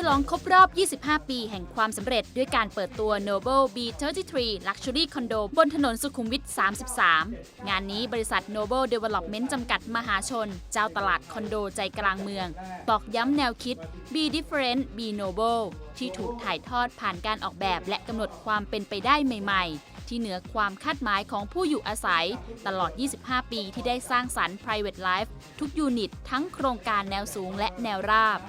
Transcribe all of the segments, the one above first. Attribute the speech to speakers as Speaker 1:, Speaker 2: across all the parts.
Speaker 1: ฉลองครบรอบ 25 ปีแห่งความสำเร็จด้วยการเปิดตัว Noble B33 Luxury Condo บนถนนสุขุมวิท 33 งานนี้บริษัท Noble Development จำกัดมหาชน เจ้าตลาดคอนโดใจกลางเมือง ตอกย้ำแนวคิด Be Different Be Noble ที่ถูกถ่ายทอดผ่านการออกแบบและกำหนดความเป็นไปได้ใหม่ ๆ ที่เหนือความคาดหมายของผู้อยู่อาศัย ตลอด 25 ปีที่ได้สร้างสรรค์ Private Life ทุกยูนิตทั้งโครงการแนวสูงและแนวราบ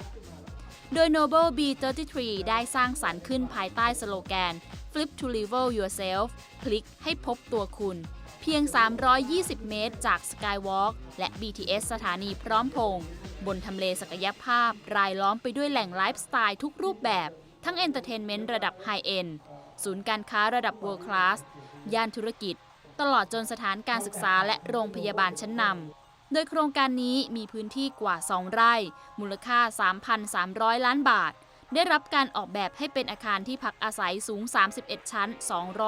Speaker 1: โดย Noble B33 ได้สร้างสรรค์ขึ้นภายใต้สโลแกน Flip to level yourself พลิกให้พบตัวคุณ เพียง 320 เมตรจาก Skywalk และ BTS สถานีพร้อมพงษ์บนทำเลศักยภาพ รายล้อมไปด้วยแหล่งไลฟ์สไตล์ทุกรูปแบบ ทั้งเอนเตอร์เทนเมนต์ระดับไฮเอ็นศูนย์การค้าระดับ World Class ย่านธุรกิจ ตลอดจนสถานการศึกษาและโรงพยาบาลชั้นนำ โดยโครงการนี้มีพื้นที่กว่า 2 ไร่ มูลค่า 3,300 ล้านบาท ได้รับการออกแบบให้เป็นอาคารที่พักอาศัยสูง 31 ชั้น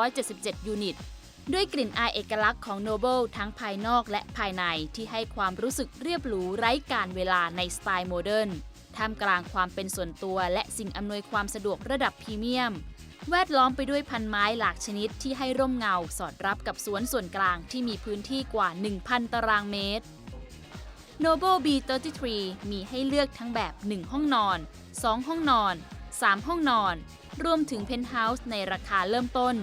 Speaker 1: 277 ยูนิต ด้วยกลิ่นอายเอกลักษณ์ของ Noble ทั้งภายนอกและภายในที่ให้ความรู้สึกเรียบหรูไร้การเวลาในสไตล์โมเดิร์นท่ามกลางความเป็นส่วนตัวและสิ่งอำนวยความสะดวกระดับพรีเมียม แวดล้อมไปด้วยพันไม้หลากชนิดที่ให้ร่มเงาสอดรับกับสวนส่วนกลางที่มีพื้นที่กว่า 1,000 ตารางเมตร Noble B33 มีให้เลือกทั้งแบบ 1 ห้องนอน 2 ห้องนอน 3 ห้องนอน รวมถึงเพนท์เฮาส์ในราคาเริ่มต้น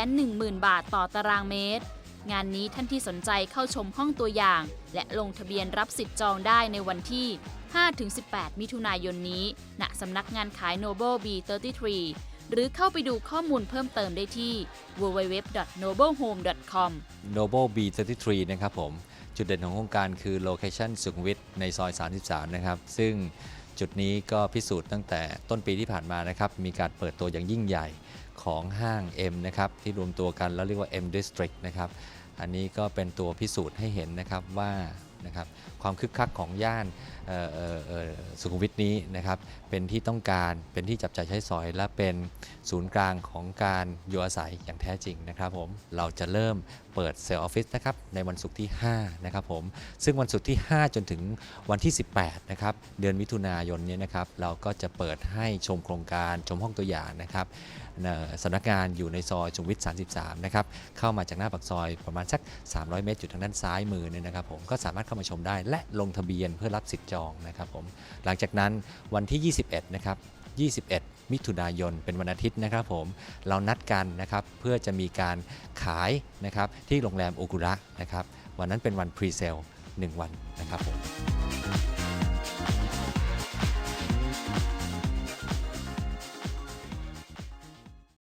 Speaker 1: 210,000 บาทต่อตารางเมตร งานนี้ท่านที่สนใจเข้าชมห้องตัวอย่าง และลงทะเบียนรับสิทธิ์จองได้ในวันที่ 5-18 มิถุนายนนี้ ณสำนักงานขาย Noble B33 หรือเข้าไปดูข้อมูลเพิ่มเติมได้ที่ www.noblehome.com
Speaker 2: Noble B33 นะครับผม จุดเด่นของโครงการคือโลเคชันสุขุมวิทในซอย 33 นะครับ ซึ่งจุดนี้ก็พิสูจน์ตั้งแต่ต้นปีที่ผ่านมานะครับ มีการเปิดตัวอย่างยิ่งใหญ่ของห้าง M นะครับ ที่รวมตัวกันแล้วเรียกว่า M District นะครับ อันนี้ก็เป็นตัวพิสูจน์ให้เห็นนะครับว่านะครับความคึกคักของย่าน สุขุมวิทนี้นะครับเป็นที่ต้องการเป็นที่จับจ่ายใช้สอย และเป็นศูนย์กลางของการอยู่อาศัยอย่างแท้จริงนะครับผมเราจะเริ่มเปิดเซลล์ออฟฟิศนะครับในวันศุกร์ที่5นะครับผมซึ่งวันศุกร์ที่ 5 จนถึงวันที่ 18นะครับเดือนมิถุนายนเนี้นะครับเราก็จะเปิดให้ชมโครงการชมห้องตัวอย่างนะครับสำนักงานอยู่ในซอยสุขุมวิท33 นะครับ เข้ามาจากหน้าปากซอยประมาณสัก 300 เมตรอยู่ทางด้านซ้ายมือเนี่ยนะครับผม ก็สามารถเข้ามาชมได้และลงทะเบียนเพื่อรับสิทธิ์จองนะครับผมหลังจากนั้นวันที่ 21 นะครับ 21 มิถุนายนเป็นวันอาทิตย์นะครับผมเรานัดกันนะครับเพื่อจะมีการขายนะครับที่โรงแรมโอกุระนะครับวันนั้นเป็นวันพรีเซล1วันนะครับผม